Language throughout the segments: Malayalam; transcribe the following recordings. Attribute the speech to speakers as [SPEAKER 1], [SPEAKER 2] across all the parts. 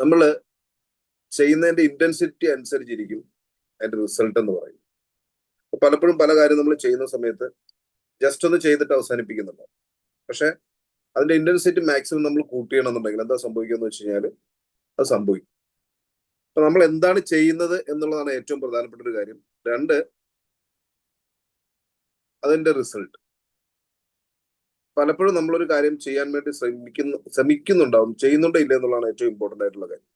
[SPEAKER 1] നമ്മൾ ചെയ്യുന്നതിന്റെ ഇന്റൻസിറ്റി അനുസരിച്ചിരിക്കും അതിന്റെ റിസൾട്ട് എന്ന് പറയും പലപ്പോഴും പല കാര്യം നമ്മൾ ചെയ്യുന്ന സമയത്ത് ജസ്റ്റ് ഒന്ന് ചെയ്തിട്ട് അവസാനിപ്പിക്കുന്നുണ്ട്. പക്ഷെ അതിന്റെ ഇന്റൻസിറ്റി മാക്സിമം നമ്മൾ കൂട്ടിയണമെന്നുണ്ടെങ്കിൽ എന്താ സംഭവിക്കുക വെച്ച് കഴിഞ്ഞാൽ അത് സംഭവിക്കും. അപ്പൊ നമ്മൾ എന്താണ് ചെയ്യുന്നത് എന്നുള്ളതാണ് ഏറ്റവും പ്രധാനപ്പെട്ട ഒരു കാര്യം. രണ്ട് അതിന്റെ റിസൾട്ട് പലപ്പോഴും നമ്മളൊരു കാര്യം ചെയ്യാൻ വേണ്ടി ശ്രമിക്കുന്നു ശ്രമിക്കുന്നുണ്ടാവും. ചെയ്യുന്നുണ്ടോ ഇല്ല എന്നുള്ളതാണ് ഏറ്റവും ഇമ്പോർട്ടന്റ് ആയിട്ടുള്ള കാര്യം.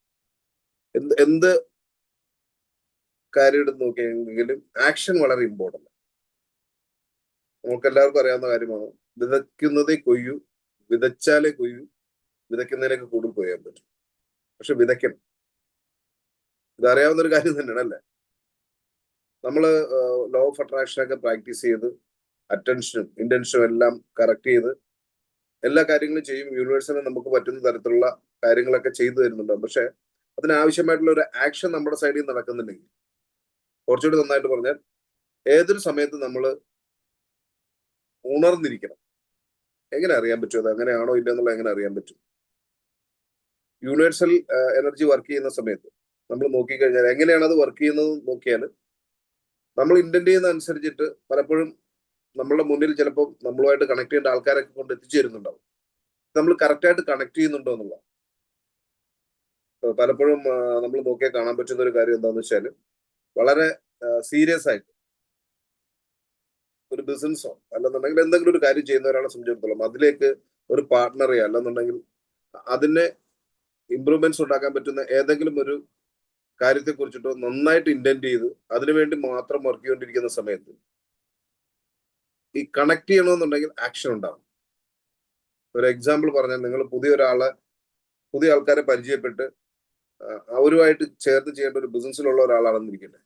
[SPEAKER 1] എന്ത് എന്ത് കാര്യം എടുത്ത് നോക്കിയെങ്കിലും ആക്ഷൻ വളരെ ഇമ്പോർട്ടന്റ് നമുക്ക് എല്ലാവർക്കും അറിയാവുന്ന കാര്യമാണ്. വിതയ്ക്കുന്നതേ കൊയ്യു വിതച്ചാലേ കൊയ്യു വിതയ്ക്കുന്നതിലേക്ക് കൂടുതൽ കൊയ്യാൻ പറ്റും. പക്ഷെ വിതയ്ക്കണം. ഇതറിയാവുന്ന ഒരു കാര്യം തന്നെയാണ് അല്ലേ? നമ്മൾ ലോ ഓഫ് അട്രാക്ഷനൊക്കെ പ്രാക്ടീസ് ചെയ്ത് അറ്റൻഷനും ഇന്റൻഷനും എല്ലാം കറക്റ്റ് ചെയ്ത് എല്ലാ കാര്യങ്ങളും ചെയ്യും. യൂണിവേഴ്സിന് നമുക്ക് പറ്റുന്ന തരത്തിലുള്ള കാര്യങ്ങളൊക്കെ ചെയ്തു തരുന്നുണ്ടാവും. പക്ഷെ അതിനാവശ്യമായിട്ടുള്ള ഒരു ആക്ഷൻ നമ്മുടെ സൈഡിൽ നടക്കുന്നുണ്ടെങ്കിൽ കുറച്ചുകൂടി നന്നായിട്ട് പറഞ്ഞാൽ ഏതൊരു സമയത്ത് നമ്മൾ ഉണർന്നിരിക്കണം. എങ്ങനെ അറിയാൻ പറ്റും? അത് അങ്ങനെയാണോ ഇല്ല എന്നുള്ളത് എങ്ങനെ അറിയാൻ പറ്റും? യൂണിവേഴ്സൽ എനർജി വർക്ക് ചെയ്യുന്ന സമയത്ത് നമ്മൾ നോക്കിക്കഴിഞ്ഞാൽ എങ്ങനെയാണ് അത് വർക്ക് ചെയ്യുന്നത് നോക്കിയാൽ നമ്മൾ ഇന്റന്റ് ചെയ്യുന്ന അനുസരിച്ചിട്ട് പലപ്പോഴും നമ്മളുടെ മുന്നിൽ ചിലപ്പോൾ നമ്മളുമായിട്ട് കണക്ട് ചെയ്യേണ്ട ആൾക്കാരൊക്കെ കൊണ്ട് എത്തിച്ചു തരുന്നുണ്ടാവും നമ്മൾ കറക്റ്റായിട്ട് കണക്ട് ചെയ്യുന്നുണ്ടോ എന്നുള്ള പലപ്പോഴും നമ്മൾ നോക്കിയാൽ കാണാൻ പറ്റുന്ന ഒരു കാര്യം എന്താണെന്ന് വെച്ചാൽ വളരെ സീരിയസ് ആയിട്ട് ഒരു ബിസിനസ്സോ അല്ലെന്നുണ്ടെങ്കിൽ എന്തെങ്കിലും ഒരു കാര്യം ചെയ്യുന്ന ഒരാളെ സംബന്ധിച്ചിടത്തോളം അതിലേക്ക് ഒരു പാർട്ട്ണറെ അല്ലെന്നുണ്ടെങ്കിൽ അതിനെ ഇമ്പ്രൂവ്മെന്റ്സ് ഉണ്ടാക്കാൻ പറ്റുന്ന ഏതെങ്കിലും ഒരു കാര്യത്തെ കുറിച്ചിട്ടോ നന്നായിട്ട് ഇന്റന്റ് ചെയ്ത് അതിനുവേണ്ടി മാത്രം വർക്ക് ചെയ്തുകൊണ്ടിരിക്കുന്ന സമയത്ത് ഈ കണക്ട് ചെയ്യണമെന്നുണ്ടെങ്കിൽ ആക്ഷൻ ഉണ്ടാവും ഒരു എക്സാമ്പിൾ പറഞ്ഞാൽ നിങ്ങൾ പുതിയ ഒരാളെ പുതിയ ആൾക്കാരെ പരിചയപ്പെട്ട് അവരുമായിട്ട് ചേർത്ത് ചെയ്യേണ്ട ഒരു ബിസിനസ്സിലുള്ള ഒരാളാണെന്നിരിക്കട്ടെ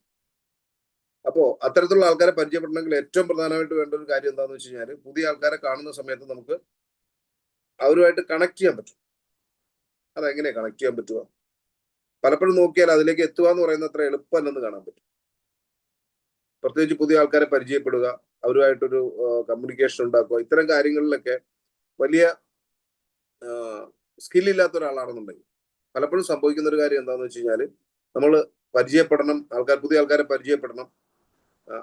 [SPEAKER 1] അപ്പോൾ അത്തരത്തിലുള്ള ആൾക്കാരെ പരിചയപ്പെടണമെങ്കിൽ ഏറ്റവും പ്രധാനമായിട്ട് വേണ്ട ഒരു കാര്യം എന്താണെന്ന് വെച്ച് കഴിഞ്ഞാൽ പുതിയ ആൾക്കാരെ കാണുന്ന സമയത്ത് നമുക്ക് അവരുമായിട്ട് കണക്ട് ചെയ്യാൻ പറ്റും. അതെങ്ങനെ കണക്ട് ചെയ്യാൻ പറ്റുക? പലപ്പോഴും നോക്കിയാൽ അതിലേക്ക് എത്തുക എന്ന് പറയുന്നത് അത്ര എളുപ്പമല്ലെന്ന് കാണാൻ പറ്റും. പ്രത്യേകിച്ച് പുതിയ ആൾക്കാരെ പരിചയപ്പെടുക അവരുമായിട്ടൊരു കമ്മ്യൂണിക്കേഷൻ ഉണ്ടാക്കുക ഇത്തരം കാര്യങ്ങളിലൊക്കെ വലിയ സ്കില്ലില്ലാത്ത ഒരാളാണെന്നുണ്ടെങ്കിൽ പലപ്പോഴും സംഭവിക്കുന്ന ഒരു കാര്യം എന്താണെന്ന് വെച്ച് കഴിഞ്ഞാൽ നമ്മൾ പരിചയപ്പെടണം ആൾക്കാർ പുതിയ ആൾക്കാരെ പരിചയപ്പെടണം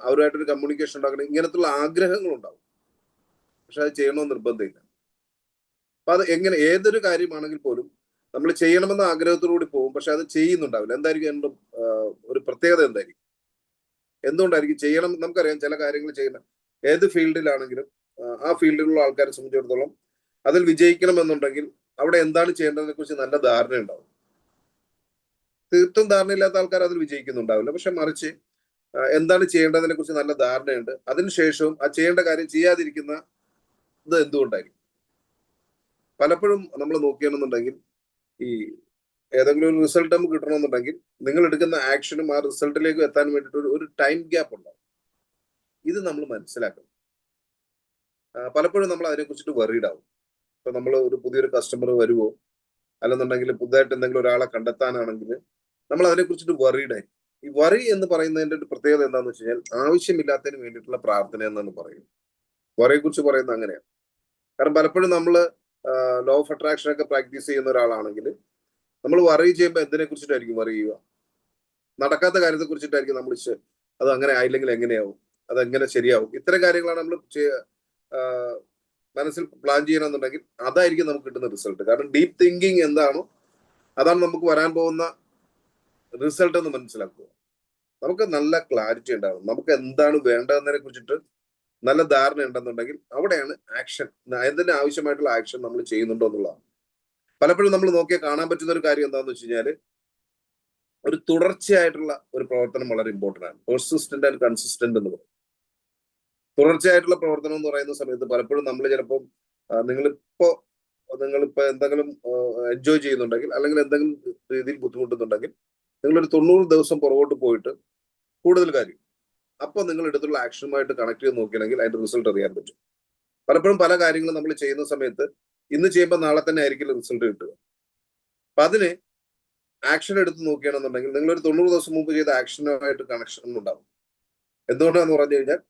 [SPEAKER 1] അവരുമായിട്ടൊരു കമ്മ്യൂണിക്കേഷൻ ഉണ്ടാക്കണം ഇങ്ങനത്തുള്ള ആഗ്രഹങ്ങൾ ഉണ്ടാവും. പക്ഷെ അത് ചെയ്യണമെന്ന് നിർബന്ധമില്ല. അപ്പൊ അത് എങ്ങനെ ഏതൊരു കാര്യമാണെങ്കിൽ പോലും നമ്മൾ ചെയ്യണമെന്ന ആഗ്രഹത്തോടുകൂടി പോകും പക്ഷെ അത് ചെയ്യുന്നുണ്ടാവില്ല. എന്തായിരിക്കും എന്റെ ഒരു പ്രത്യേകത എന്തായിരിക്കും? എന്തുകൊണ്ടായിരിക്കും ചെയ്യണം? നമുക്കറിയാം ചില കാര്യങ്ങൾ ചെയ്യണം ഏത് ഫീൽഡിലാണെങ്കിലും ആ ഫീൽഡിലുള്ള ആൾക്കാരെ സംബന്ധിച്ചിടത്തോളം അതിൽ വിജയിക്കണമെന്നുണ്ടെങ്കിൽ അവിടെ എന്താണ് ചെയ്യേണ്ടതിനെ കുറിച്ച് നല്ല ധാരണ ഉണ്ടാവും. തീർത്തും ധാരണയില്ലാത്ത ആൾക്കാർ അതിൽ വിജയിക്കുന്നുണ്ടാവില്ല. പക്ഷെ മറിച്ച് എന്താണ് ചെയ്യേണ്ടതിനെ കുറിച്ച് നല്ല ധാരണയുണ്ട്. അതിനുശേഷവും ആ ചെയ്യേണ്ട കാര്യം ചെയ്യാതിരിക്കുന്ന ഇത് എന്തുകൊണ്ടായിരിക്കും? പലപ്പോഴും നമ്മൾ നോക്കുകയാണെന്നുണ്ടെങ്കിൽ ഈ ഏതെങ്കിലും ഒരു റിസൾട്ട് നമുക്ക് കിട്ടണമെന്നുണ്ടെങ്കിൽ നിങ്ങൾ എടുക്കുന്ന ആക്ഷനും ആ റിസൾട്ടിലേക്ക് എത്താൻ വേണ്ടിയിട്ട് ഒരു ടൈം ഗ്യാപ്പ് ഉണ്ടാവും. ഇത് നമ്മൾ മനസ്സിലാക്കണം. പലപ്പോഴും നമ്മൾ അതിനെക്കുറിച്ചിട്ട് വെറീഡ് ആവും. ഇപ്പൊ നമ്മൾ ഒരു പുതിയൊരു കസ്റ്റമർ വരുമോ അല്ലെന്നുണ്ടെങ്കിൽ പുതുതായിട്ട് എന്തെങ്കിലും ഒരാളെ കണ്ടെത്താനാണെങ്കിൽ നമ്മൾ അതിനെ കുറിച്ചിട്ട് വറീഡായി ഈ വറി എന്ന് പറയുന്നതിന്റെ ഒരു പ്രത്യേകത എന്താണെന്ന് വെച്ച് കഴിഞ്ഞാൽ ആവശ്യമില്ലാത്തതിന് വേണ്ടിയിട്ടുള്ള പ്രാർത്ഥന എന്നാണ് പറയുന്നത്. വറിയെ കുറിച്ച് പറയുന്നത് അങ്ങനെയാണ് കാരണം പലപ്പോഴും നമ്മൾ ലോ ഓഫ് അട്രാക്ഷൻ ഒക്കെ പ്രാക്ടീസ് ചെയ്യുന്ന ഒരാളാണെങ്കിൽ നമ്മൾ വറി ചെയ്യുമ്പോൾ എന്തിനെ കുറിച്ചിട്ടായിരിക്കും വറി ചെയ്യുക? നടക്കാത്ത കാര്യത്തെ കുറിച്ചിട്ടായിരിക്കും നമ്മൾ അത് അങ്ങനെ ആയില്ലെങ്കിൽ എങ്ങനെയാവും? അത് എങ്ങനെ ശരിയാവും? ഇത്തരം കാര്യങ്ങളാണ് നമ്മൾ മനസ്സിൽ പ്ലാൻ ചെയ്യണമെന്നുണ്ടെങ്കിൽ അതായിരിക്കും നമുക്ക് കിട്ടുന്ന റിസൾട്ട് കാരണം ഡീപ്പ് തിങ്കിങ് എന്താണോ അതാണ് നമുക്ക് വരാൻ പോകുന്ന റിസൾട്ട് എന്ന് മനസ്സിലാക്കുക. നമുക്ക് നല്ല ക്ലാരിറ്റി ഉണ്ടാകും നമുക്ക് എന്താണ് വേണ്ടതെന്നതിനെ കുറിച്ചിട്ട് നല്ല ധാരണ ഉണ്ടെന്നുണ്ടെങ്കിൽ അവിടെയാണ് ആക്ഷൻ എന്തിന് ആവശ്യമായിട്ടുള്ള ആക്ഷൻ നമ്മൾ ചെയ്യുന്നുണ്ടോ എന്നുള്ളതാണ്. പലപ്പോഴും നമ്മൾ നോക്കിയാൽ കാണാൻ പറ്റുന്ന ഒരു കാര്യം എന്താണെന്ന് വെച്ച് കഴിഞ്ഞാൽ ഒരു തുടർച്ചയായിട്ടുള്ള ഒരു പ്രവർത്തനം വളരെ ഇമ്പോർട്ടന്റ് ആണ്. പെർസിസ്റ്റന്റ് ആൻഡ് കൺസിസ്റ്റന്റ് എന്ന് പറയും. തുടർച്ചയായിട്ടുള്ള പ്രവർത്തനം എന്ന് പറയുന്ന സമയത്ത് പലപ്പോഴും നമ്മൾ ചിലപ്പം നിങ്ങളിപ്പോ നിങ്ങളിപ്പോ എന്തെങ്കിലും എൻജോയ് ചെയ്യുന്നുണ്ടെങ്കിൽ അല്ലെങ്കിൽ എന്തെങ്കിലും രീതിയിൽ ബുദ്ധിമുട്ടുന്നുണ്ടെങ്കിൽ നിങ്ങളൊരു തൊണ്ണൂറ് ദിവസം പുറകോട്ട് പോയിട്ട് കൂടുതൽ കാര്യം അപ്പൊ നിങ്ങൾ എടുത്തുള്ള ആക്ഷനുമായിട്ട് കണക്ട് ചെയ്ത് നോക്കിയാണെങ്കിൽ അതിന്റെ റിസൾട്ട് അറിയാൻ പറ്റും. പലപ്പോഴും പല കാര്യങ്ങളും നമ്മൾ ചെയ്യുന്ന സമയത്ത് ഇന്ന് ചെയ്യുമ്പോൾ നാളെ തന്നെ ആയിരിക്കില്ല റിസൾട്ട് കിട്ടുക. അപ്പൊ അതിന് ആക്ഷൻ എടുത്ത് നോക്കുകയാണെന്നുണ്ടെങ്കിൽ നിങ്ങൾ ഒരു തൊണ്ണൂറ് ദിവസം മുമ്പ് ചെയ്ത ആക്ഷനുമായിട്ട് കണക്ഷൻ ഉണ്ടാവും. എന്തുകൊണ്ടാന്ന് പറഞ്ഞു കഴിഞ്ഞാൽ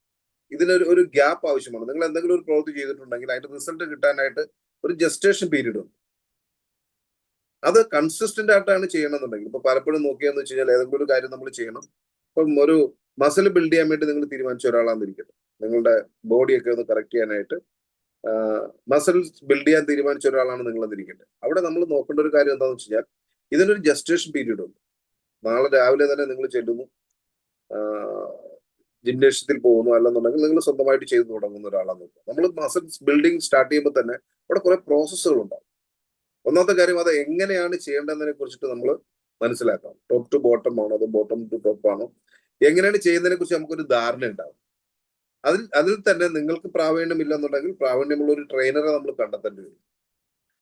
[SPEAKER 1] ഇതിനൊരു ഒരു ഗ്യാപ്പ് ആവശ്യമാണ്. നിങ്ങൾ എന്തെങ്കിലും ഒരു പ്രവൃത്തി ചെയ്തിട്ടുണ്ടെങ്കിൽ അതിന്റെ റിസൾട്ട് കിട്ടാനായിട്ട് ഒരു ജസ്റ്റേഷൻ പീരീഡ് ഉണ്ട്. അത് കൺസിസ്റ്റന്റ് ആയിട്ടാണ് ചെയ്യണമെന്നുണ്ടെങ്കിൽ ഇപ്പൊ പലപ്പോഴും നോക്കിയാന്ന് വെച്ച് കഴിഞ്ഞാൽ ഏതെങ്കിലും ഒരു കാര്യം നമ്മൾ ചെയ്യണം. ഇപ്പം ഒരു മസിൽ ബിൽഡ് ചെയ്യാൻ വേണ്ടി നിങ്ങൾ തീരുമാനിച്ച ഒരാളാന്നിരിക്കട്ടെ. നിങ്ങളുടെ ബോഡിയൊക്കെ ഒന്ന് കറക്റ്റ് ചെയ്യാനായിട്ട് മസിൽസ് ബിൽഡ് ചെയ്യാൻ തീരുമാനിച്ച ഒരാളാണ് നിങ്ങൾ എന്നിരിക്കട്ടെ അവിടെ നമ്മൾ നോക്കേണ്ട ഒരു കാര്യം എന്താണെന്ന് വെച്ച് കഴിഞ്ഞാൽ ഇതിനൊരു ജസ്റ്റേഷൻ പീരീഡ് ഉണ്ട്. നാളെ രാവിലെ തന്നെ നിങ്ങൾ ചെല്ലുന്നു. ജിംനേഷ്യത്തിൽ പോകുന്നു അല്ലെന്നുണ്ടെങ്കിൽ നിങ്ങൾ സ്വന്തമായിട്ട് ചെയ്തു തുടങ്ങുന്ന ഒരാളാണ്. നമ്മൾ മസിൽസ് ബിൽഡിംഗ് സ്റ്റാർട്ട് ചെയ്യുമ്പോൾ തന്നെ അവിടെ കുറെ പ്രോസസ്സുകൾ ഉണ്ടാകും ഒന്നാമത്തെ കാര്യം അത് എങ്ങനെയാണ് ചെയ്യേണ്ടതിനെ കുറിച്ചിട്ട് നമ്മൾ മനസ്സിലാക്കണം. ടോപ്പ് ടു ബോട്ടം ആണോ അതോ ബോട്ടം ടു ടോപ്പ് ആണോ? എങ്ങനെയാണ് ചെയ്യുന്നതിനെ കുറിച്ച് നമുക്കൊരു ധാരണ ഉണ്ടാകും അതിൽ അതിൽ തന്നെ നിങ്ങൾക്ക് പ്രാവീണ്യമില്ല എന്നുണ്ടെങ്കിൽ പ്രാവീണ്യമുള്ള ഒരു ട്രെയിനറെ നമ്മൾ കണ്ടെത്തേണ്ടി വരും.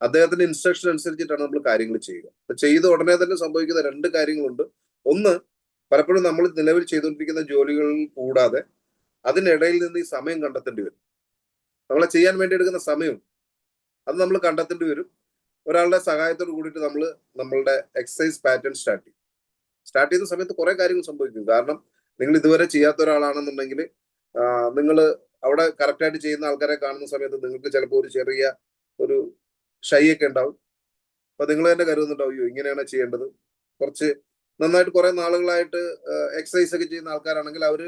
[SPEAKER 1] അദ്ദേഹത്തിന്റെ ഇൻസ്ട്രക്ഷൻ അനുസരിച്ചിട്ടാണ് നമ്മൾ കാര്യങ്ങൾ ചെയ്യുക. അപ്പൊ ചെയ്ത ഉടനെ തന്നെ സംഭവിക്കുന്ന രണ്ട് കാര്യങ്ങളുണ്ട്. ഒന്ന് പലപ്പോഴും നമ്മൾ നിലവിൽ ചെയ്തുകൊണ്ടിരിക്കുന്ന ജോലികളിൽ കൂടാതെ അതിനിടയിൽ നിന്ന് ഈ സമയം കണ്ടെത്തേണ്ടി വരും. നമ്മളെ ചെയ്യാൻ വേണ്ടി എടുക്കുന്ന സമയം അത് നമ്മൾ കണ്ടെത്തേണ്ടി വരും. ഒരാളുടെ സഹായത്തോട് കൂടിയിട്ട് നമ്മൾ നമ്മളുടെ എക്സസൈസ് പാറ്റേൺ സ്റ്റാർട്ട് ചെയ്യും. സ്റ്റാർട്ട് ചെയ്യുന്ന സമയത്ത് കുറെ കാര്യങ്ങൾ സംഭവിക്കും. കാരണം നിങ്ങൾ ഇതുവരെ ചെയ്യാത്ത ഒരാളാണെന്നുണ്ടെങ്കിൽ നിങ്ങൾ അവിടെ കറക്റ്റായിട്ട് ചെയ്യുന്ന ആൾക്കാരെ കാണുന്ന സമയത്ത് നിങ്ങൾക്ക് ചിലപ്പോൾ ഒരു ചെറിയ ഒരു ഷൈ ഒക്കെ ഉണ്ടാവും. അപ്പൊ നിങ്ങൾ തന്നെ കരുതുന്നുണ്ടാവും ഇങ്ങനെയാണ് ചെയ്യേണ്ടത്. കുറച്ച് നന്നായിട്ട് കുറെ നാളുകളായിട്ട് എക്സസൈസ് ഒക്കെ ചെയ്യുന്ന ആൾക്കാരാണെങ്കിൽ അവർ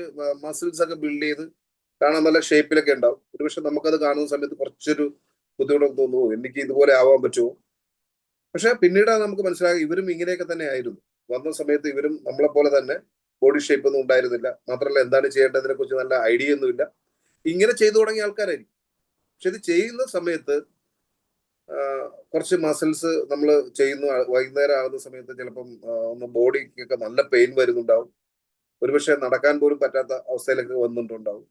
[SPEAKER 1] മസിൽസ് ഒക്കെ ബിൽഡ് ചെയ്ത് കാണാൻ നല്ല ഷേപ്പിലൊക്കെ ഉണ്ടാവും. ഒരുപക്ഷെ നമുക്കത് കാണുന്ന സമയത്ത് കുറച്ചൊരു ബുദ്ധിമുട്ടൊക്കെ തോന്നുന്നു. എനിക്ക് ഇതുപോലെ ആവാൻ പറ്റുമോ? പക്ഷെ പിന്നീട് നമുക്ക് മനസ്സിലാകും ഇവരും ഇങ്ങനെയൊക്കെ തന്നെ ആയിരുന്നു. വന്ന സമയത്ത് ഇവരും നമ്മളെ പോലെ തന്നെ ബോഡി ഷേപ്പ് ഒന്നും ഉണ്ടായിരുന്നില്ല. മാത്രമല്ല എന്താണ് ചെയ്യേണ്ടതിനെ കുറിച്ച് നല്ല ഐഡിയ ഒന്നുമില്ല. ഇങ്ങനെ ചെയ്തു തുടങ്ങിയ ആൾക്കാരായിരിക്കും. പക്ഷെ ഇത് ചെയ്യുന്ന സമയത്ത് കുറച്ച് മസിൽസ് നമ്മൾ ചെയ്യുന്നു വൈകുന്നേരം ആകുന്ന സമയത്ത് ചിലപ്പം ഒന്ന് ബോഡിക്കൊക്കെ നല്ല പെയിൻ വരുന്നുണ്ടാവും. ഒരുപക്ഷെ നടക്കാൻ പോലും പറ്റാത്ത അവസ്ഥയിലൊക്കെ വന്നിട്ടുണ്ടാവും.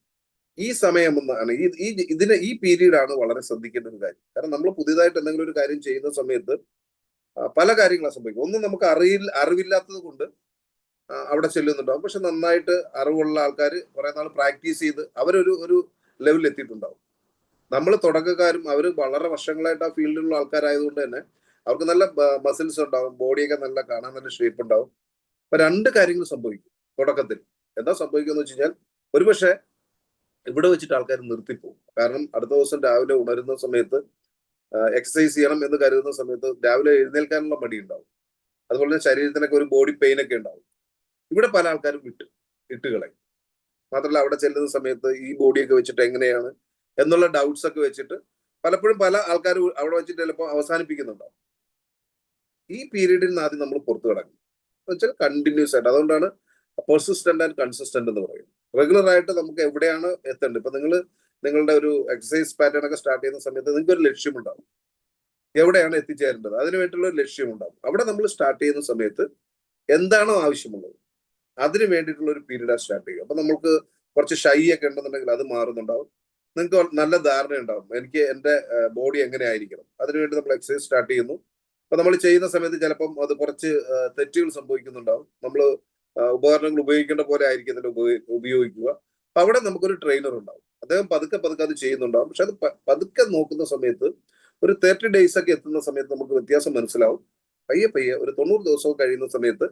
[SPEAKER 1] ഈ സമയം എന്നാണ് ഈ ഈ ഇതിന് ഈ പീരീഡ് ആണ് വളരെ ശ്രദ്ധിക്കേണ്ട ഒരു കാര്യം. കാരണം നമ്മൾ പുതിയതായിട്ട് എന്തെങ്കിലും ഒരു കാര്യം ചെയ്യുന്ന സമയത്ത് പല കാര്യങ്ങളും സംഭവിക്കും. ഒന്നും നമുക്ക് അറിയില്ല അറിവില്ലാത്തത് കൊണ്ട് അവിടെ ചെല്ലുന്നുണ്ടാവും. പക്ഷെ നന്നായിട്ട് അറിവുള്ള ആൾക്കാർ കുറെ നാൾ പ്രാക്ടീസ് ചെയ്ത് അവരൊരു ഒരു ലെവലിൽ എത്തിയിട്ടുണ്ടാവും. നമ്മൾ തുടക്കക്കാരും അവർ വളരെ വർഷങ്ങളായിട്ട് ആ ഫീൽഡിലുള്ള ആൾക്കാരായതുകൊണ്ട് തന്നെ അവർക്ക് നല്ല മസിൽസ് ഉണ്ടാവും ബോഡിയൊക്കെ നല്ല കാണാൻ നല്ല ഷേപ്പ് ഉണ്ടാവും. അപ്പൊ രണ്ട് കാര്യങ്ങൾ സംഭവിക്കും തുടക്കത്തിൽ. എന്താ സംഭവിക്കുക വെച്ച് കഴിഞ്ഞാൽ ഒരുപക്ഷെ ഇവിടെ വെച്ചിട്ട് ആൾക്കാർ നിർത്തിപ്പോകും. കാരണം അടുത്ത ദിവസം രാവിലെ ഉണരുന്ന സമയത്ത് എക്സസൈസ് ചെയ്യണം എന്ന് കരുതുന്ന സമയത്ത് രാവിലെ എഴുന്നേൽക്കാനുള്ള മടി ഉണ്ടാവും. അതുപോലെ തന്നെ ശരീരത്തിനൊക്കെ ഒരു ബോഡി പെയിൻ ഒക്കെ ഉണ്ടാവും. ഇവിടെ പല ആൾക്കാരും വിട്ട് ഇട്ടുകളെ മാത്രമല്ല അവിടെ ചെല്ലുന്ന സമയത്ത് ഈ ബോഡിയൊക്കെ വെച്ചിട്ട് എങ്ങനെയാണ് എന്നുള്ള ഡൗട്ട്സ് ഒക്കെ വെച്ചിട്ട് പലപ്പോഴും പല ആൾക്കാർ അവിടെ വെച്ചിട്ട് ചിലപ്പോൾ അവസാനിപ്പിക്കുന്നുണ്ടാവും. ഈ പീരീഡിൽ നിന്ന് ആദ്യം നമ്മൾ പുറത്തു കിടക്കും. വെച്ചാൽ കണ്ടിന്യൂസ് ആയിട്ട്. അതുകൊണ്ടാണ് പെർസിസ്റ്റന്റ് ആൻഡ് കൺസിസ്റ്റന്റ് എന്ന് പറയുന്നത്. റെഗുലർ ആയിട്ട് നമുക്ക് എവിടെയാണ് എത്തേണ്ടത്? ഇപ്പൊ നിങ്ങൾ നിങ്ങളുടെ ഒരു എക്സസൈസ് പാറ്റേൺ ഒക്കെ സ്റ്റാർട്ട് ചെയ്യുന്ന സമയത്ത് നിങ്ങൾക്ക് ഒരു ലക്ഷ്യമുണ്ടാവും. എവിടെയാണ് എത്തിച്ചേരേണ്ടത്? അതിനുവേണ്ടിയുള്ള ഒരു ലക്ഷ്യമുണ്ടാവും. അവിടെ നമ്മൾ സ്റ്റാർട്ട് ചെയ്യുന്ന സമയത്ത് എന്താണോ ആവശ്യമുള്ളത് അതിന് വേണ്ടിയിട്ടുള്ള ഒരു പീരീഡാണ് സ്റ്റാർട്ട് ചെയ്യുക. അപ്പൊ നമുക്ക് കുറച്ച് ഷൈ ഒക്കെ ഉണ്ടെന്നുണ്ടെങ്കിൽ അത് മാറുന്നുണ്ടാവും. നിങ്ങൾക്ക് നല്ല ധാരണ ഉണ്ടാവും. എനിക്ക് എന്റെ ബോഡി എങ്ങനെ ആയിരിക്കണം അതിനുവേണ്ടി നമ്മൾ എക്സസൈസ് സ്റ്റാർട്ട് ചെയ്യുന്നു. അപ്പൊ നമ്മൾ ചെയ്യുന്ന സമയത്ത് ചിലപ്പം അത് കുറച്ച് തെറ്റുകൾ സംഭവിക്കുന്നുണ്ടാവും. നമ്മൾ ഉപകരണങ്ങൾ ഉപയോഗിക്കേണ്ട പോലെ ആയിരിക്കത്തില്ല ഉപയോഗിക്കുക. അപ്പൊ അവിടെ നമുക്കൊരു ട്രെയിനർ ഉണ്ടാവും. അദ്ദേഹം പതുക്കെ പതുക്കെ അത് ചെയ്യുന്നുണ്ടാവും. പക്ഷെ അത് പതുക്കെ നോക്കുന്ന സമയത്ത് ഒരു തേർട്ടി ഡേയ്സ് ഒക്കെ എത്തുന്ന സമയത്ത് നമുക്ക് വ്യത്യാസം മനസ്സിലാവും. പയ്യെ പയ്യെ ഒരു തൊണ്ണൂറ് ദിവസം കഴിയുന്ന സമയത്ത്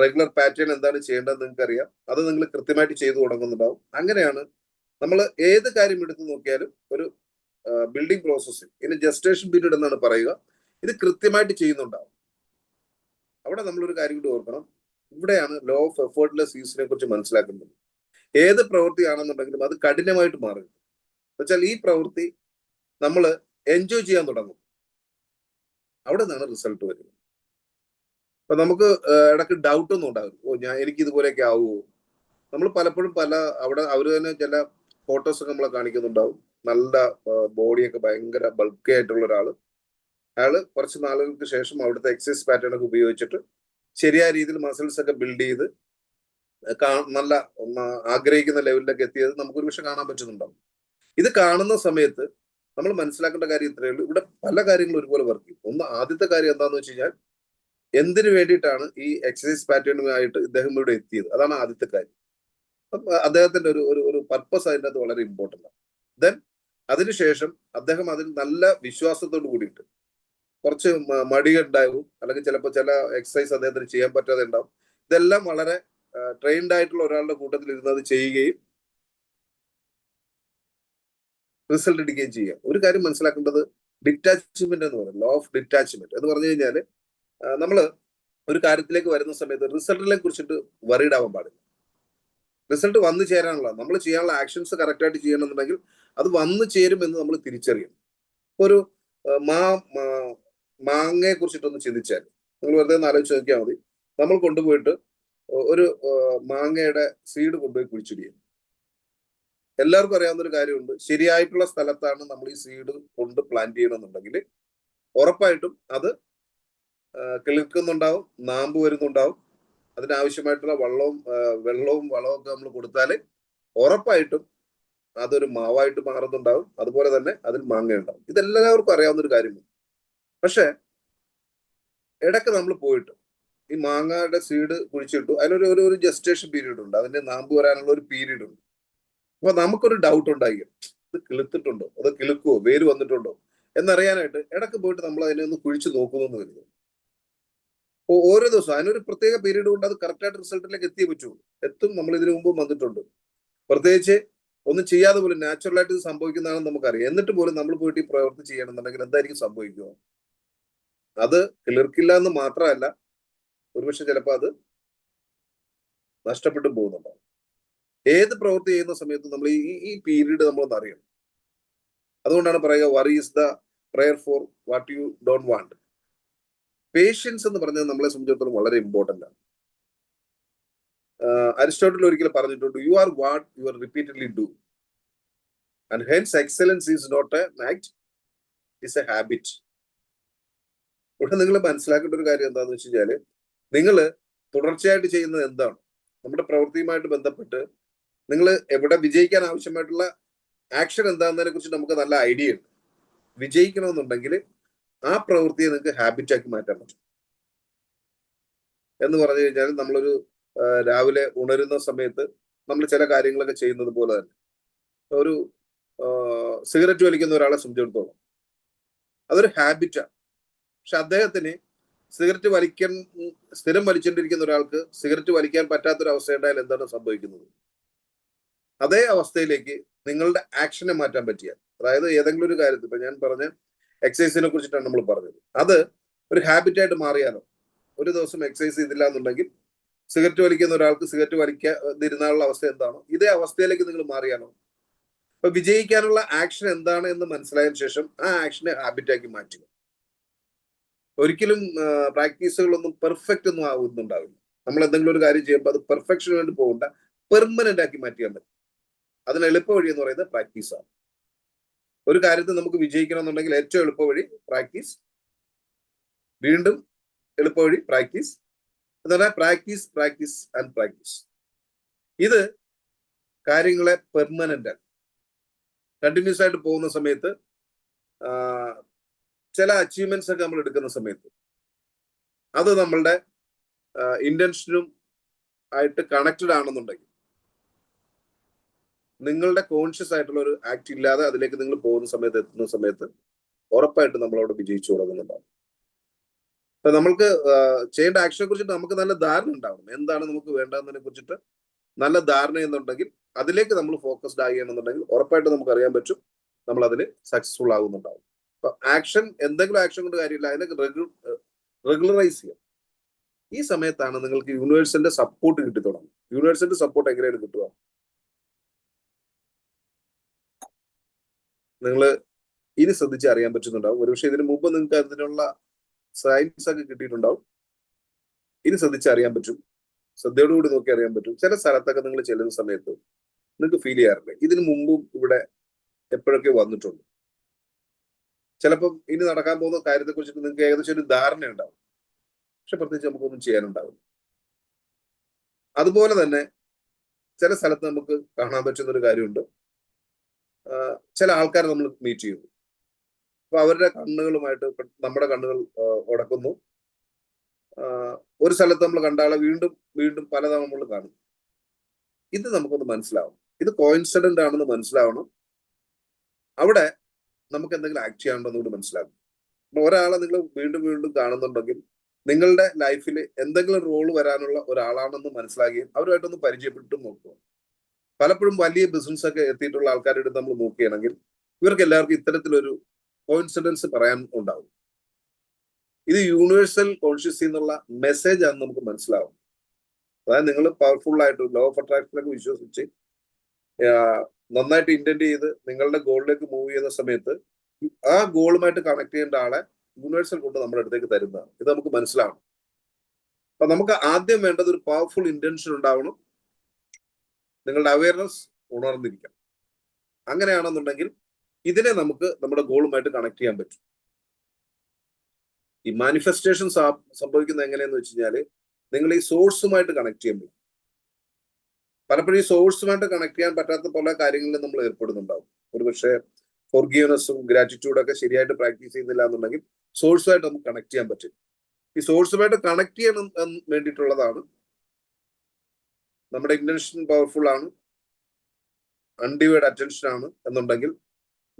[SPEAKER 1] റെഗുലർ പാറ്റേൺ എന്താണ് ചെയ്യേണ്ടത് നിങ്ങൾക്ക് അറിയാം അത് നിങ്ങൾ കൃത്യമായിട്ട് ചെയ്തു തുടങ്ങുന്നുണ്ടാവും. അങ്ങനെയാണ് നമ്മൾ ഏത് കാര്യം എടുത്തു നോക്കിയാലും ഒരു ബിൽഡിംഗ് പ്രോസസ്സിൽ ഇതിന് ജസ്റ്റേഷൻ പീരീഡ് എന്നാണ് പറയുക. ഇത് കൃത്യമായിട്ട് ചെയ്യുന്നുണ്ടാവും. അവിടെ നമ്മളൊരു കാര്യം കൂടി ഓർക്കണം. ഇവിടെയാണ് ലോ ഓഫ് എഫേർട്ട്ലെസ് യൂസിനെ കുറിച്ച് മനസ്സിലാക്കുന്നത്. ഏത് പ്രവൃത്തിയാണെന്നുണ്ടെങ്കിലും അത് കഠിനമായിട്ട് മാറുക വെച്ചാൽ ഈ പ്രവൃത്തി നമ്മൾ എൻജോയ് ചെയ്യാൻ തുടങ്ങും. അവിടെ നിന്നാണ് റിസൾട്ട് വരുന്നത്. അപ്പൊ നമുക്ക് ഇടയ്ക്ക് ഡൗട്ടൊന്നും ഉണ്ടാകും ഓ ഞാൻ എനിക്ക് ഇതുപോലെയൊക്കെ ആവുമോ നമ്മൾ പലപ്പോഴും പല അവിടെ അവർ തന്നെ ചില ഫോട്ടോസ് ഒക്കെ നമ്മളെ കാണിക്കുന്നുണ്ടാവും. നല്ല ബോഡിയൊക്കെ ഭയങ്കര ബൾക്കി ആയിട്ടുള്ള ഒരാൾ അയാൾ കുറച്ച് നാളുകൾക്ക് ശേഷം അവിടുത്തെ എക്സസൈസ് പാറ്റേൺ ഒക്കെ ഉപയോഗിച്ചിട്ട് ശരിയായ രീതിയിൽ മസിൽസ് ഒക്കെ ബിൽഡ് ചെയ്ത് നല്ല ആഗ്രഹിക്കുന്ന ലെവലിലൊക്കെ എത്തിയത് നമുക്ക് ഒരുപക്ഷെ കാണാൻ പറ്റുന്നുണ്ടാവും. ഇത് കാണുന്ന സമയത്ത് നമ്മൾ മനസ്സിലാക്കേണ്ട കാര്യം ഇത്രയേ ഉള്ളൂ. ഇവിടെ പല കാര്യങ്ങളും ഒരുപോലെ വർക്ക് ചെയ്യും. ഒന്ന് ആദ്യത്തെ കാര്യം എന്താണെന്ന് വെച്ച് കഴിഞ്ഞാൽ എന്തിനു വേണ്ടിയിട്ടാണ് ഈ എക്സസൈസ് പാറ്റേണുമായിട്ട് ഇദ്ദേഹം ഇവിടെ എത്തിയത്? അതാണ് ആദ്യത്തെ കാര്യം. അദ്ദേഹത്തിന്റെ ഒരു ഒരു ഒരു പർപ്പസ് അതിന്റെ അത് വളരെ ഇമ്പോർട്ടന്റ് ആണ്. ദെൻ അതിനുശേഷം അദ്ദേഹം അതിൽ നല്ല വിശ്വാസത്തോട് കൂടിയിട്ട് കുറച്ച് മടി ഉണ്ടാവും. അല്ലെങ്കിൽ ചിലപ്പോൾ ചില എക്സസൈസ് അദ്ദേഹത്തിന് ചെയ്യാൻ പറ്റാതെ ഉണ്ടാവും. ഇതെല്ലാം വളരെ ട്രെയിൻഡ് ആയിട്ടുള്ള ഒരാളുടെ കൂട്ടത്തിൽ ഇരുന്ന് അത് ചെയ്യുകയും റിസൾട്ട് എടുക്കുകയും ചെയ്യാം. ഒരു കാര്യം മനസ്സിലാക്കേണ്ടത് ഡിറ്റാച്ച്മെന്റ് എന്ന് പറയും. ലോ ഓഫ് ഡിറ്റാച്ച്മെന്റ് എന്ന് പറഞ്ഞു കഴിഞ്ഞാൽ നമ്മൾ ഒരു കാര്യത്തിലേക്ക് വരുന്ന സമയത്ത് റിസൾട്ടിനെ കുറിച്ചിട്ട് വറീഡ് ആവാൻ പാടില്ല. റിസൾട്ട് വന്നു ചേരാനുള്ള നമ്മൾ ചെയ്യാനുള്ള ആക്ഷൻസ് കറക്റ്റായിട്ട് ചെയ്യണമെന്നുണ്ടെങ്കിൽ അത് വന്നു ചേരുമെന്ന് നമ്മൾ തിരിച്ചറിയണം. ഒരു മാ മാങ്ങയെ കുറിച്ചിട്ടൊന്ന് ചിന്തിച്ചാൽ നിങ്ങൾ വെറുതെ ഒന്ന് ആലോചിച്ച് നോക്കിയാൽ മതി. നമ്മൾ കൊണ്ടുപോയിട്ട് ഒരു മാങ്ങയുടെ സീഡ് കൊണ്ടുപോയി കുഴിച്ചിടിയും എല്ലാവർക്കും അറിയാവുന്ന ഒരു കാര്യമുണ്ട്. ശരിയായിട്ടുള്ള സ്ഥലത്താണ് നമ്മൾ ഈ സീഡ് കൊണ്ട് പ്ലാന്റ് ചെയ്യണമെന്നുണ്ടെങ്കിൽ ഉറപ്പായിട്ടും അത് കിളിർക്കുന്നുണ്ടാവും നാമ്പ് വരുന്നുണ്ടാവും അതിനാവശ്യമായിട്ടുള്ള വള്ളവും വെള്ളവും വളവും ഒക്കെ നമ്മൾ കൊടുത്താൽ ഉറപ്പായിട്ടും അതൊരു മാവായിട്ട് മാറുന്നുണ്ടാവും. അതുപോലെ തന്നെ അതിൽ മാങ്ങ ഉണ്ടാവും ഇതെല്ലാവർക്കും അറിയാവുന്ന ഒരു കാര്യമാണ്. പക്ഷെ ഇടയ്ക്ക് നമ്മൾ പോയിട്ട് ഈ മാങ്ങയുടെ സീഡ് കുഴിച്ചിട്ടു. അതിനൊരു ഒരു ഒരു ജസ്റ്റേഷൻ പീരീഡ് ഉണ്ട്. അതിന്റെ നാമ്പ് വരാനുള്ള ഒരു പീരീഡ് ഉണ്ട്. അപ്പൊ നമുക്കൊരു ഡൗട്ട് ഉണ്ടായി. ഇത് കിളുത്തിട്ടുണ്ടോ? അത് കിളുക്കുവോ? വേര് വന്നിട്ടുണ്ടോ? എന്നറിയാനായിട്ട് ഇടയ്ക്ക് പോയിട്ട് നമ്മൾ അതിനെ ഒന്ന് കുഴിച്ചു നോക്കുന്നു എന്ന് കരുതും ഓ- ഓരോ ദിവസവും അതിനൊരു പ്രത്യേക പീരീഡ് കൊണ്ട് അത് കറക്റ്റായിട്ട് റിസൾട്ടിലേക്ക് എത്തിയേ പറ്റുള്ളൂ എത്തും നമ്മൾ ഇതിനു മുമ്പ് വന്നിട്ടുണ്ട്. പ്രത്യേകിച്ച് ഒന്നും ചെയ്യാതെ പോലും നാച്ചുറൽ ആയിട്ട് ഇത് സംഭവിക്കുന്നതാണെന്ന് നമുക്കറിയാം. എന്നിട്ട് പോലും നമ്മൾ പോയിട്ട് ഈ പ്രവൃത്തി ചെയ്യണമെന്നുണ്ടെങ്കിൽ എന്തായിരിക്കും സംഭവിക്കുക? അത് കിളിർക്കില്ല എന്ന് മാത്രമല്ല ഒരുപക്ഷെ ചിലപ്പോൾ അത് നഷ്ടപ്പെട്ടു പോകുന്നുണ്ടാവും. ഏത് പ്രവൃത്തി ചെയ്യുന്ന സമയത്ത് നമ്മൾ ഈ ഈ പീരീഡ് നമ്മളൊന്ന് അറിയണം. അതുകൊണ്ടാണ് പറയുക worry is the prayer for what you don't want patience എന്ന് പറഞ്ഞത് നമ്മളെ സംബന്ധിച്ചിടത്തോളം വളരെ ഇമ്പോർട്ടന്റ് ആണ്. അരിസ്റ്റോട്ടിൽ ഒരിക്കലും പറഞ്ഞിട്ടുണ്ട് you are what you are repeatedly do and hence excellence is not a act is a habit ഇവിടെ നിങ്ങൾ മനസ്സിലാക്കേണ്ട ഒരു കാര്യം എന്താണെന്ന് വെച്ച് കഴിഞ്ഞാൽ നിങ്ങൾ തുടർച്ചയായിട്ട് ചെയ്യുന്നത് എന്താണ്? നമ്മുടെ പ്രവൃത്തിയുമായിട്ട് ബന്ധപ്പെട്ട് നിങ്ങൾ എവിടെ വിജയിക്കാൻ ആവശ്യമായിട്ടുള്ള ആക്ഷൻ എന്താണെന്നതിനെ കുറിച്ച് നമുക്ക് നല്ല ഐഡിയ ഉണ്ട്. വിജയിക്കണമെന്നുണ്ടെങ്കിൽ ആ പ്രവൃത്തിയെ നിങ്ങൾക്ക് ഹാബിറ്റാക്കി മാറ്റാൻ പറ്റും. എന്ന് പറഞ്ഞു കഴിഞ്ഞാൽ നമ്മളൊരു രാവിലെ ഉണരുന്ന സമയത്ത് നമ്മൾ ചില കാര്യങ്ങളൊക്കെ ചെയ്യുന്നത് പോലെ തന്നെ. ഒരു സിഗരറ്റ് വലിക്കുന്ന ഒരാളെ സംബന്ധിച്ചിടത്തോളം അതൊരു ഹാബിറ്റാണ് പക്ഷെ അദ്ദേഹത്തിന് സിഗരറ്റ് വലിക്കാൻ സ്ഥിരം വലിച്ചുകൊണ്ടിരിക്കുന്ന ഒരാൾക്ക് സിഗരറ്റ് വലിക്കാൻ പറ്റാത്തൊരു അവസ്ഥ ഉണ്ടായാൽ എന്താണ് സംഭവിക്കുന്നത്? അതേ അവസ്ഥയിലേക്ക് നിങ്ങളുടെ ആക്ഷനെ മാറ്റാൻ പറ്റിയാൽ അതായത് ഏതെങ്കിലും ഒരു കാര്യത്തിൽ ഇപ്പൊ ഞാൻ പറഞ്ഞ എക്സസൈസിനെ കുറിച്ചിട്ടാണ് നമ്മൾ പറഞ്ഞത്. അത് ഒരു ഹാബിറ്റായിട്ട് മാറിയാലോ? ഒരു ദിവസം എക്സസൈസ് ചെയ്തില്ല എന്നുണ്ടെങ്കിൽ സിഗരറ്റ് വലിക്കുന്ന ഒരാൾക്ക് സിഗരറ്റ് വലിക്കാതിരുന്നാലുള്ള അവസ്ഥ എന്താണോ? ഇതേ അവസ്ഥയിലേക്ക് നിങ്ങൾ മാറിയാലോ? അപ്പൊ വിജയിക്കാനുള്ള ആക്ഷൻ എന്താണ് എന്ന് മനസ്സിലായതിനു ശേഷം ആ ആക്ഷനെ ഹാബിറ്റാക്കി മാറ്റുക. ഒരിക്കലും പ്രാക്ടീസുകളൊന്നും പെർഫെക്റ്റ് ഒന്നും ആവുന്നുണ്ടാവില്ല. നമ്മൾ എന്തെങ്കിലും ഒരു കാര്യം ചെയ്യുമ്പോൾ അത് പെർഫെക്ഷന് വേണ്ടി പോകണ്ട പെർമനന്റ് ആക്കി മാറ്റിയാൽ മതി. അതിന് എളുപ്പ വഴി എന്ന് പറയുന്നത് പ്രാക്ടീസാണ്. ഒരു കാര്യത്തിൽ നമുക്ക് വിജയിക്കണമെന്നുണ്ടെങ്കിൽ ഏറ്റവും എളുപ്പ വഴി പ്രാക്ടീസ്. വീണ്ടും എളുപ്പ വഴി പ്രാക്ടീസ്. എന്ന് പ്രാക്ടീസ് പ്രാക്ടീസ് ആൻഡ് പ്രാക്ടീസ്. ഇത് കാര്യങ്ങളെ പെർമനന്റ് ആണ്. കണ്ടിന്യൂസ് ആയിട്ട് പോകുന്ന സമയത്ത് ചില അച്ചീവ്മെന്റ്സ് ഒക്കെ നമ്മൾ എടുക്കുന്ന സമയത്ത് അത് നമ്മളുടെ ഇന്റൻഷനും ആയിട്ട് കണക്റ്റഡ് ആണെന്നുണ്ടെങ്കിൽ നിങ്ങളുടെ കോൺഷ്യസ് ആയിട്ടുള്ള ഒരു ആക്ട് ഇല്ലാതെ അതിലേക്ക് നിങ്ങൾ പോകുന്ന സമയത്ത് എത്തുന്ന സമയത്ത് ഉറപ്പായിട്ട് നമ്മളവിടെ വിജയിച്ചു തുടങ്ങുന്നുണ്ടാവും അപ്പൊ നമ്മൾക്ക് ചെയ്യേണ്ട ആക്ഷനെ കുറിച്ചിട്ട് നമുക്ക് നല്ല ധാരണ ഉണ്ടാവണം. എന്താണ് നമുക്ക് വേണ്ടതെന്നതിനെ കുറിച്ചിട്ട് നല്ല ധാരണ എന്നുണ്ടെങ്കിൽ അതിലേക്ക് നമ്മൾ ഫോക്കസ്ഡ് ആകുകയാണെന്നുണ്ടെങ്കിൽ ഉറപ്പായിട്ട് നമുക്ക് അറിയാൻ പറ്റും നമ്മൾ അതിൽ സക്സസ്ഫുൾ ആകുന്നുണ്ടാവും. അപ്പൊ ആക്ഷൻ എന്തെങ്കിലും ആക്ഷൻ കൊണ്ട് കാര്യമില്ല. അതിനെ റെഗുലറൈസ് ചെയ്യാം. ഈ സമയത്താണ് നിങ്ങൾക്ക് യൂണിവേഴ്സിന്റെ സപ്പോർട്ട് കിട്ടി തുടങ്ങും യൂണിവേഴ്സിന്റെ സപ്പോർട്ട് എങ്ങനെയാണ് കിട്ടുക? നിങ്ങൾ ഇനി ശ്രദ്ധിച്ച് അറിയാൻ പറ്റുന്നുണ്ടാവും. ഒരുപക്ഷെ ഇതിനു മുമ്പ് നിങ്ങൾക്ക് അതിനുള്ള സയൻസ് ഒക്കെ കിട്ടിയിട്ടുണ്ടാവും. ഇനി ശ്രദ്ധിച്ച് അറിയാൻ പറ്റും. ശ്രദ്ധയോടുകൂടി നോക്കി അറിയാൻ പറ്റും. ചില സ്ഥലത്തൊക്കെ നിങ്ങൾ ചെല്ലുന്ന സമയത്ത് നിങ്ങൾക്ക് ഫീൽ ചെയ്യാറില്ല ഇതിനു മുമ്പും ഇവിടെ എപ്പോഴൊക്കെ വന്നിട്ടുണ്ട്. ചിലപ്പം ഇനി നടക്കാൻ പോകുന്ന കാര്യത്തെ കുറിച്ചിട്ട് നിങ്ങൾക്ക് ഏകദേശം ഒരു ധാരണ ഉണ്ടാവും. പക്ഷെ പ്രത്യേകിച്ച് നമുക്കൊന്നും ചെയ്യാനുണ്ടാവില്ല. അതുപോലെ തന്നെ ചില സ്ഥലത്ത് നമുക്ക് കാണാൻ പറ്റുന്ന ഒരു കാര്യമുണ്ട്. ചില ആൾക്കാരെ നമ്മൾ മീറ്റ് ചെയ്യുന്നു അപ്പൊ അവരുടെ കണ്ണുകളുമായിട്ട് നമ്മുടെ കണ്ണുകൾ ഉടക്കുന്നു. ഒരു സ്ഥലത്ത് നമ്മൾ കണ്ട ആളെ വീണ്ടും വീണ്ടും പലതവണ നമ്മൾ കാണും. ഇത് നമുക്കൊന്ന് മനസ്സിലാവും ഇത് കോയിൻസിഡന്റ് ആണെന്ന് മനസ്സിലാവണം. അവിടെ നമുക്ക് എന്തെങ്കിലും ആക്ട് ചെയ്യാനുണ്ടെന്ന് കൂടി മനസ്സിലാകും. ഒരാളെ നിങ്ങൾ വീണ്ടും വീണ്ടും കാണുന്നുണ്ടെങ്കിൽ നിങ്ങളുടെ ലൈഫിൽ എന്തെങ്കിലും റോൾ വരാനുള്ള ഒരാളാണെന്ന് മനസ്സിലാക്കുകയും അവരുമായിട്ടൊന്ന് പരിചയപ്പെട്ടും നോക്കുക. പലപ്പോഴും വലിയ ബിസിനസ് ഒക്കെ എത്തിയിട്ടുള്ള ആൾക്കാരുടെ നമ്മൾ നോക്കുകയാണെങ്കിൽ ഇവർക്ക് എല്ലാവർക്കും ഇത്തരത്തിലൊരു കോയിൻസിഡൻസ് പറയാൻ ഉണ്ടാവും. ഇത് യൂണിവേഴ്സൽ കോൺഷ്യസ് എന്നുള്ള മെസ്സേജ് ആണ് നമുക്ക് മനസ്സിലാവും അതായത് നിങ്ങൾ പവർഫുൾ ആയിട്ട് ലോ ഓഫ് അട്രാക്ഷനൊക്കെ വിശ്വസിച്ച് നന്നായിട്ട് ഇന്റന്റ് ചെയ്ത് നിങ്ങളുടെ ഗോളിലേക്ക് മൂവ് ചെയ്യുന്ന സമയത്ത് ആ ഗോളുമായിട്ട് കണക്ട് ചെയ്യേണ്ട ആളെ യൂണിവേഴ്സൽ കൊണ്ട് നമ്മുടെ അടുത്തേക്ക് തരുന്നതാണ്. ഇത് നമുക്ക് മനസ്സിലാവണം. അപ്പൊ നമുക്ക് ആദ്യം വേണ്ടത് ഒരു പവർഫുൾ ഇന്റൻഷൻ ഉണ്ടാവണം. നിങ്ങളുടെ അവയർനെസ് ഉണർന്നിരിക്കണം. അങ്ങനെയാണെന്നുണ്ടെങ്കിൽ ഇതിനെ നമുക്ക് നമ്മുടെ ഗോളുമായിട്ട് കണക്ട് ചെയ്യാൻ പറ്റും. ഈ മാനിഫെസ്റ്റേഷൻ സംഭവിക്കുന്നത് എങ്ങനെയെന്ന് വെച്ച് കഴിഞ്ഞാൽ നിങ്ങൾ ഈ സോഴ്സുമായിട്ട് കണക്ട് ചെയ്യുമ്പോൾ പലപ്പോഴും ഈ സോഴ്സുമായിട്ട് കണക്ട് ചെയ്യാൻ പറ്റാത്ത പല കാര്യങ്ങളിലും നമ്മൾ ഏർപ്പെടുന്നുണ്ടാവും. ഒരുപക്ഷെ ഫോർഗീവ്നെസ്സും ഗ്രാറ്റിറ്റ്യൂഡും ഒക്കെ ശരിയായിട്ട് പ്രാക്ടീസ് ചെയ്യുന്നില്ല എന്നുണ്ടെങ്കിൽ സോഴ്സുമായിട്ട് നമുക്ക് കണക്ട് ചെയ്യാൻ പറ്റും ഈ സോഴ്സുമായിട്ട് കണക്ട് ചെയ്യണം വേണ്ടിയിട്ടുള്ളതാണ് നമ്മുടെ ഇന്റൻഷൻ പവർഫുൾ ആണ്. അൺഡിവൈഡ് അറ്റൻഷൻ ആണ് എന്നുണ്ടെങ്കിൽ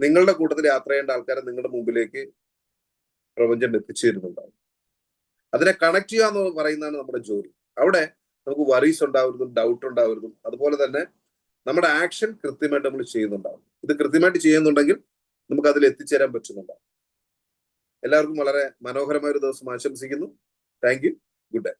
[SPEAKER 1] നിങ്ങളുടെ കൂട്ടത്തിൽ യാത്ര ചെയ്യേണ്ട ആൾക്കാരെ നിങ്ങളുടെ മുമ്പിലേക്ക് പ്രപഞ്ചം എത്തിച്ചു തരുന്നുണ്ടാവും അതിനെ കണക്ട് ചെയ്യുക എന്ന് പറയുന്നതാണ് നമ്മുടെ ജോലി. അവിടെ നമുക്ക് വറീസ് ഉണ്ടാവരുതും ഡൗട്ട് ഉണ്ടാവരുതും. അതുപോലെ തന്നെ നമ്മുടെ ആക്ഷൻ കൃത്യമായിട്ട് നമ്മൾ ചെയ്യുന്നുണ്ടാവും. ഇത് കൃത്യമായിട്ട് ചെയ്യുന്നുണ്ടെങ്കിൽ നമുക്ക് അതിൽ എത്തിച്ചേരാൻ പറ്റുന്നുണ്ടാവും. എല്ലാവർക്കും വളരെ മനോഹരമായ ഒരു ദിവസം ആശംസിക്കുന്നു. Thank you good day